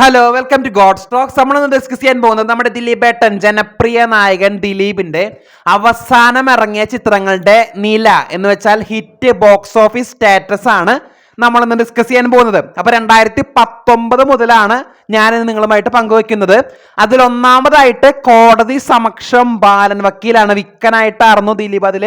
Hello welcome to god stocks നമ്മളൊന്ന് discuss ചെയ്യാൻ പോകുന്നത് നമ്മുടെ ദിലീപ് ഏട്ടൻ ജനപ്രിയ നായകൻ ദിലീപിന്റെ അവസാനം ഇറങ്ങിയ ചിത്രങ്ങളുടെ നില എന്ന് വെച്ചാൽ ഹിറ്റ് ബോക്സ് ഓഫീസ് സ്റ്റാറ്റസ് ആണ്. നമ്മളിന്ന് ഡിസ്കസ് ചെയ്യാൻ പോകുന്നത്. അപ്പൊ രണ്ടായിരത്തി പത്തൊമ്പത് മുതലാണ് ഞാൻ നിങ്ങളുമായിട്ട് പങ്കുവെക്കുന്നത്. അതിലൊന്നാമതായിട്ട് കോടതി സമക്ഷം ബാലൻ വക്കീലാണ് വിക്കനായിട്ടായിരുന്നു ദിലീപ് അതിൽ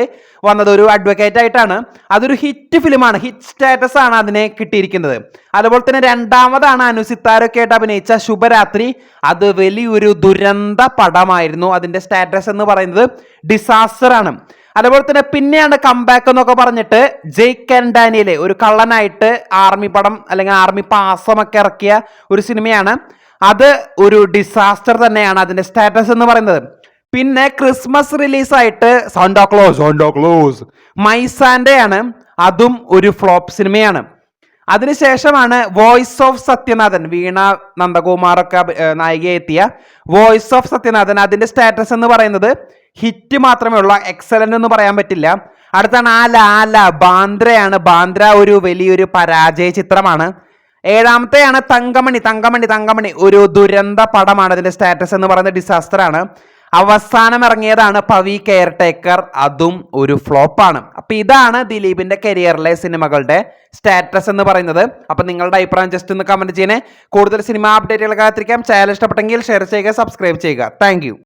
വന്നത് ഒരു അഡ്വക്കേറ്റ് ആയിട്ടാണ്. അതൊരു ഹിറ്റ് ഫിലിമാണ് ഹിറ്റ് സ്റ്റാറ്റസ് ആണ് അതിനെ കിട്ടിയിരിക്കുന്നത്. അതുപോലെ തന്നെ രണ്ടാമതാണ് അനുസിത്താരൊക്കെ ആയിട്ട് അഭിനയിച്ച ശുഭരാത്രി. അത് വലിയൊരു ദുരന്ത പടമായിരുന്നു. അതിന്റെ സ്റ്റാറ്റസ് എന്ന് പറയുന്നത് ഡിസാസ്റ്റർ ആണ്. അതുപോലെ തന്നെ പിന്നെയാണ് കംബാക്ക് എന്നൊക്കെ പറഞ്ഞിട്ട് ജെയ്ക്ക് ആൻഡ് ഡാനിയലെ ഒരു കള്ളനായിട്ട് ആർമി പടം അല്ലെങ്കിൽ ആർമി പാസമൊക്കെ ഇറക്കിയ ഒരു സിനിമയാണ്. അത് ഒരു ഡിസാസ്റ്റർ തന്നെയാണ് അതിന്റെ സ്റ്റാറ്റസ് എന്ന് പറയുന്നത്. പിന്നെ Christmas റിലീസായിട്ട് Santa Claus Santa Claus My Santa ആണ് അതും ഒരു ഫ്ലോപ്പ് സിനിമയാണ്. അതിനുശേഷമാണ് വോയിസ് ഓഫ് സത്യനാഥൻ വീണ നന്ദകുമാറൊക്കെ നായികയെത്തിയ വോയിസ് ഓഫ് സത്യനാഥൻ. അതിന്റെ സ്റ്റാറ്റസ് എന്ന് പറയുന്നത് ഹിറ്റ് മാത്രമേ ഉള്ളൂ. എക്സലന്റ് എന്ന് പറയാൻ പറ്റില്ല. അടുത്താണ് ആല. ആല ബാന്ദ്രയാണ്. ബാന്ദ്ര ഒരു വലിയൊരു പരാജയ ചിത്രമാണ്. ഏഴാമത്തെയാണ് തങ്കമണി. തങ്കമണി തങ്കമണി. ഒരു ദുരന്ത പടമാണ് അതിന്റെ സ്റ്റാറ്റസ് എന്ന് പറയുന്നത് ഡിസാസ്റ്റർ ആണ്. അവസാനം ഇറങ്ങിയതാണ് പവി കെയർ ടേക്കർ അതും ഒരു ഫ്ലോപ്പാണ് അപ്പൊ ഇതാണ് ദിലീപിന്റെ കരിയറിലെ സിനിമകളുടെ സ്റ്റാറ്റസ് എന്ന് പറയുന്നത്. അപ്പൊ നിങ്ങളുടെ അഭിപ്രായം ജസ്റ്റ് ഒന്ന് കമന്റ് ചെയ്യണേ. കൂടുതൽ സിനിമ അപ്ഡേറ്റുകൾ കാത്തിരിക്കാം. ചാനൽ ഇഷ്ടപ്പെട്ടെങ്കിൽ ഷെയർ ചെയ്യുക സബ്സ്ക്രൈബ് ചെയ്യുക. താങ്ക്